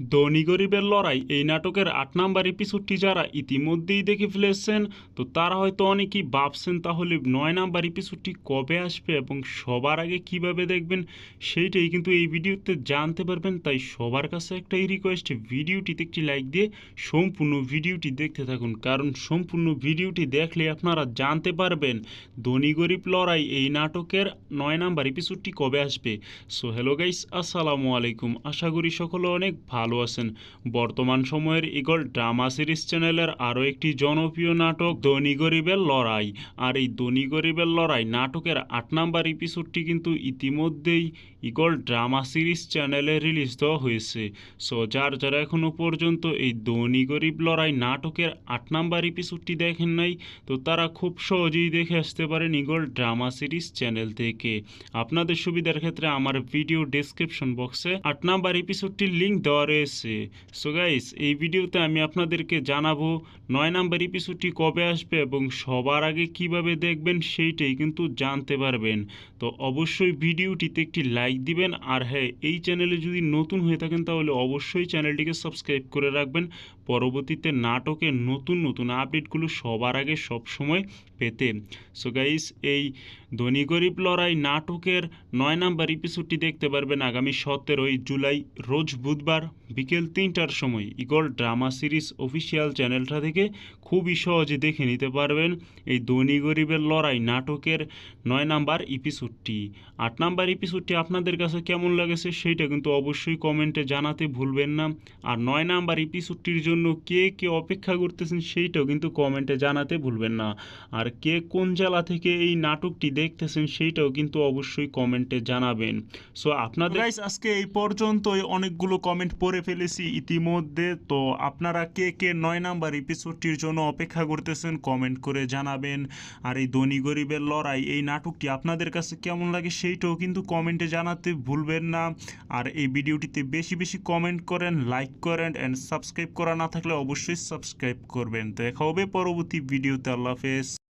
ধনী গরিবের লড়াই, এই নাটকের আট নাম্বার এপিসোডটি যারা ইতিমধ্যেই দেখে ফেলেছেন, তো তারা হয়তো অনেকেই ভাবছেন তাহলে নয় নাম্বার এপিসোডটি কবে আসবে এবং সবার আগে কীভাবে দেখবেন, সেইটাই কিন্তু এই ভিডিওতে জানতে পারবেন। তাই সবার কাছে একটাই রিকোয়েস্ট ভিডিওটিতে একটি লাইক দিয়ে সম্পূর্ণ ভিডিওটি দেখতে থাকুন। কারণ সম্পূর্ণ ভিডিওটি দেখলে আপনারা জানতে পারবেন ধনী গরিব লড়াই এই নাটকের নয় নাম্বার এপিসোডটি কবে আসবে। সো হ্যালো গাইস আসসালামু আলাইকুম। আশা করি সকলে অনেক ভালো আছেন। বর্তমান সময়ের ইগল ড্রামা সিরিজ চ্যানেলের আরও একটি জনপ্রিয় নাটক ধনী গরিবের লড়াই। আর এই ধনী গরিবের লড়াই নাটকের আট নাম্বার এপিসোডটি কিন্তু ইতিমধ্যেই ইগল ড্রামা সিরিজ চ্যানেলে রিলিজ দেওয়া হয়েছে। সো যার যারা এখনও পর্যন্ত এই ধনী গরিব লড়াই নাটকের আট নাম্বার এপিসোডটি দেখেন নাই, তো তারা খুব সহজেই দেখে আসতে পারেন ইগল ড্রামা সিরিজ চ্যানেল থেকে। আপনাদের সুবিধার ক্ষেত্রে আমার ভিডিও ডেসক্রিপশন বক্সে আট নাম্বার এপিসোডটির লিঙ্ক দেওয়া রয়েছে। সো গাইস এই ভিডিওতে আমি আপনাদেরকে জানাব নয় নাম্বার এপিসোডটি কবে আসবে এবং সবার আগে কীভাবে দেখবেন সেইটাই কিন্তু জানতে পারবেন। তো অবশ্যই ভিডিওটিতে একটি লাইক দিবেন আর হ্যাঁ এই চ্যানেলে যদি নতুন হয়ে থাকেন তাহলে অবশ্যই চ্যানেলটিকে সাবস্ক্রাইব করে রাখবেন। পরবর্তীতে নাটকের নতুন নতুন আপডেটগুলো সবার আগে সবসময় পেতে। সো গাইস এই ধনী গরিব লড়াই নাটকের নয় নাম্বার এপিসোডটি দেখতে পারবেন আগামী সতেরোই জুলাই, রোজ বুধবার। বিকেল তিনটার সময় ইগল ড্রামা সিরিজ অফিসিয়াল চ্যানেলটা থেকে খুবই সহজে দেখে নিতে পারবেন এই ধনী গরিবের লড়াই নাটকের নয় নাম্বার এপিসোডটি আট নাম্বার এপিসোডটি আপনাদের কাছে কেমন লাগেছে সেইটা কিন্তু অবশ্যই কমেন্টে জানাতে ভুলবেন না। আর নয় নাম্বার এপিসোডটির জন্য কে কে অপেক্ষা করতেছেন সেইটাও কিন্তু কমেন্টে জানাতে ভুলবেন না। আর কে কোন জেলা থেকে এই নাটকটি দেখতেছেন সেইটাও কিন্তু অবশ্যই কমেন্টে জানাবেন। সো আপনাদের আজকে এই পর্যন্তই। অনেকগুলো কমেন্ট পড়ে ফেলেছি ইতিমধ্যে। তো আপনারা কে কে নয় নাম্বার এপিসোডটির জন্য অপেক্ষা করতেছেন কমেন্ট করে জানাবেন। আর এই ধনী গরিবের লড়াই, এই নাটকটি আপনাদের কাছে কেমন লাগে সেইটাও কিন্তু কমেন্টে জানাতে ভুলবেন না। আর এই ভিডিওটিতে বেশি বেশি কমেন্ট করেন লাইক করেন অ্যান্ড সাবস্ক্রাইব করা না থাকলে অবশ্যই সাবস্ক্রাইব করবেন। দেখা হবে পরবর্তী ভিডিওতে, আল্লাহ হাফেজ।